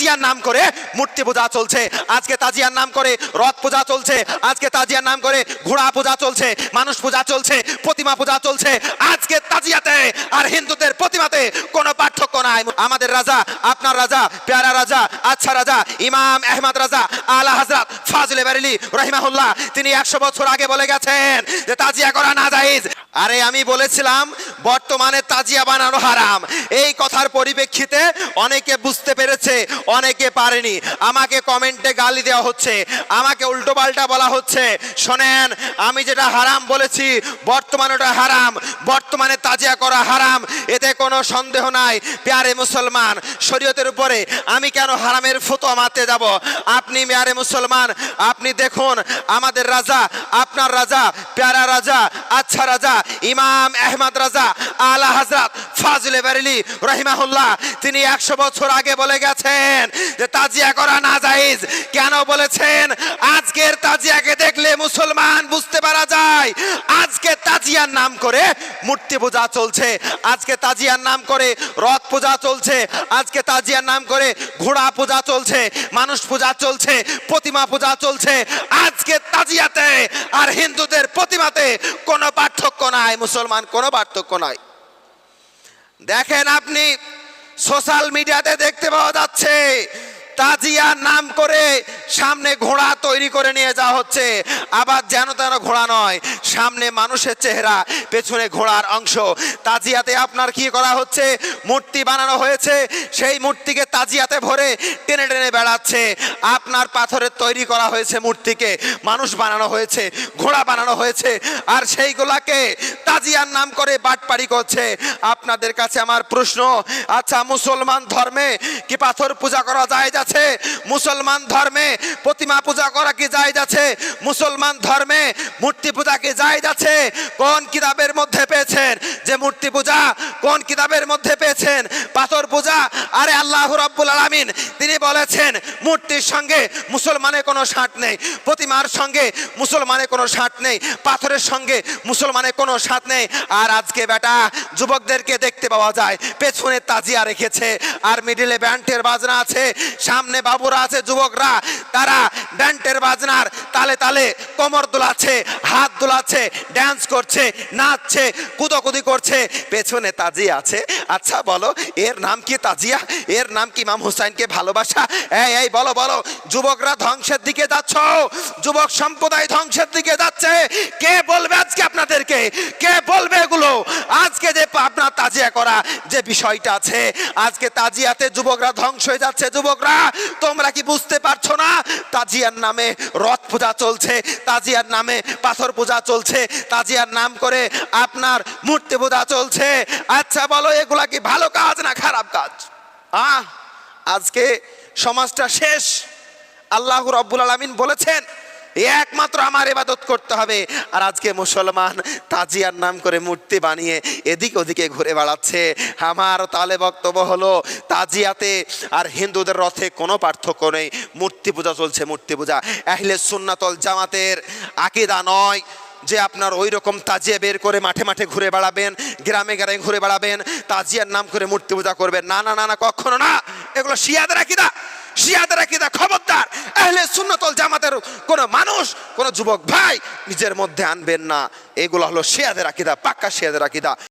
তাজিয়ার নাম করে মূর্তি পূজা চলছে। আজকে তাজিয়ার নাম করে রথ পূজা চলছে। আজকে তাজিয়ার নাম করে ঘোড়া পূজা চলছে, মানুষ পূজা চলছে, প্রতিমা পূজা চলছে। আজকে তাজিয়াতে আর হিন্দুদের প্রতিমাতে কোনো পার্থক্য নাই। আমাদের রাজা, আপনার রাজা, পেয়ারা রাজা আচ্ছা রাজা, ইমাম আহমদ রাজা, আলা হজরত ফাজলে বারেলি রহিমাহুল্লাহ, তিনি একশো বছর আগে বলে গেছেন যে তাজিয়া করা না জায়েজ আরে আমি বলেছিলাম, বর্তমানে তাজিয়া বানানো হারাম। এই কথার পরিপ্রেক্ষিতে অনেকে বুঝতে পেরেছে অনেকে পারেনি। আমাকে কমেন্টে গালি দেওয়া হচ্ছে। আমাকে উল্টো পাল্টা বলা হচ্ছে। শোনেন, আমি যেটা হারাম বলেছি, বর্তমানে ওটা হারাম। বর্তমানে তাজিয়া করা হারাম। এতে কোনো সন্দেহ নাই। প্যারে মুসলমান, শরীয়তের উপরে আমি কেন হারামের ফতোয়া মারতে যাব? আপনি মেয়ারে মুসলমান, আপনি দেখুন, আমাদের রাজা, আপনার রাজা, প্যারা রাজা আচ্ছা রাজা, ইমাম আহমদ রাজা আলা হাজরাত ফাজলে বারেলি রহিমাহুল্লাহ, তিনি একশো বছর আগে বলে গেছেন যে তাজিয়া করা না জায়েজ কেন বলেছেন? আজকের তাজিয়াকে দেখলে মুসলমান বুঝতে পারা যায়, আজকে তাজিয়ার নাম করে মূর্তি পূজা চলছে, আজকে তাজিয়ার নাম করে রথ পূজা চলছে, আজকে তাজিয়ার নাম করে ঘোড়া পূজা চলছে, মানুষ পূজা চলছে, প্রতিমা পূজা চলছে, আজকে তাজিয়াতে আর হিন্দুদের প্রতিমাতে কোনো পার্থক্য নাই, মুসলমান কোনো পার্থক্য নাই। দেখেন আপনি, সোশ্যাল মিডিয়াতে দেখতে পাওয়া যাচ্ছে তাজিয়ার নাম করে সামনে ঘোড়া তৈরি করে নিয়ে যাওয়া হচ্ছে, আবার যেন তেন ঘোড়া নয়, সামনে মানুষের চেহারা, পেছনে ঘোড়ার অংশ। তাজিয়াতে আপনার কি করা হচ্ছে? মূর্তি বানানো হয়েছে, সেই মূর্তিকে তাজিয়াতে ভরে টেনে টেনে বেড়াচ্ছে। আপনার পাথরের তৈরি করা হয়েছে মূর্তিকে, মানুষ বানানো হয়েছে, ঘোড়া বানানো হয়েছে, আর সেইগুলাকে তাজিয়ার নাম করে বাটপাড়ি করছে। আপনাদের কাছে আমার প্রশ্ন আচ্ছা মুসলমান ধর্মে কি পাথর পূজা করা যায় যাচ্ছে? মুসলমান ধর্মে প্রতিমা পূজা করা কি যায় যাচ্ছে? মুসলমান ধর্মে মূর্তি পূজা কি যায় যাচ্ছে? কোন কিতাবের মধ্যে পেয়েছেন যে মূর্তি পূজা কোন কিতাবের মধ্যে পেয়েছেন? পূজা। আরে আল্লাহ রব্বুল আলামিন, তিনি বলেছেন, মূর্তির সঙ্গে মুসলমানের কোনো সাট নেই, প্রতিমার সঙ্গে মুসলমানের কোনো সাট নেই, পাথরের সঙ্গে মুসলমানের কোনো সাথ নেই। আর আজকে বেটা, যুবকদেরকে দেখতে পাওয়া যায়, পেছনে তাজিয়া রেখেছে, আর মিডিলে ব্যান্ডের বাজনা আছে, সামনে বাবুরা আছে, যুবকরা, তারা ব্যান্ডের বাজনার তালে তালে কোমর দোলাচ্ছে, হাত দোলাচ্ছে ড্যান্স করছে, নাচছে, কুদোকুদি করছে। পেছনে তাজিয়া আছে। আচ্ছা বলো, এর নাম কি তাজিয়া? এর নাম কি ইমাম হুসাইনকে ভালোবাসা? এই এই, বলো বলো, যুবকরা ধ্বংসের দিকে যাচ্ছ? যুবক সম্প্রদায় ধ্বংসের দিকে যাচ্ছে। কে বলবে আজকে আপনাদেরকে? কে বলবে এগুলো? আজকে যে আপনার তাজিয়া করা যে বিষয়টা আছে, আজকে তাজিয়াতে যুবকরা ধ্বংস হয়ে যাচ্ছে। যুবকরা, তোমরা কি বুঝতে পারছ না? তাজিয়ার নামে রথ পূজা চলছে, তাজিয়ার নামে পাথর পূজা চলছে, তাজিয়ার নাম করে আপনার মূর্তি পূজা চলছে। আচ্ছা বলো, এগুলা কি ভালো কাজ না খারাপ কাজ? আহ, আজকে সমাজটা শেষ। আল্লাহ রব্বুল আলমিন বলেছেন একমাত্র আমার ইবাদত করতে হবে। আর আজকে মুসলমান তাজিয়ার নাম করে মূর্তি বানিয়ে এদিক ওদিকে ঘুরে বেড়াচ্ছে। আমার তালে বক্তব্য হলো, তাজিয়াতে আর হিন্দুদের রথে কোনো পার্থক্য নেই। মূর্তি পূজা চলছে, মূর্তি পূজা। আহলে সুন্নাতল জামাতের আকিদা নয় যে আপনার ওই রকম তাজিয়া বের করে মাঠে মাঠে ঘুরে বেড়াবেন, গ্রামে গ্রামে ঘুরে বেড়াবেন, তাজিয়ার নাম করে মূর্তি পূজা করবেন। না না না না, কখনো না। এগুলো শিয়াদের আকিদা। শিয়াদের আকিদা খবরদার। আহলে সুন্নতল জামাতের কোনো মানুষ, কোনো যুবক ভাই নিজের মধ্যে আনবেন না। এগুলো হলো শিয়াদের আকিদা, পাক্কা শিয়াদের আকিদা।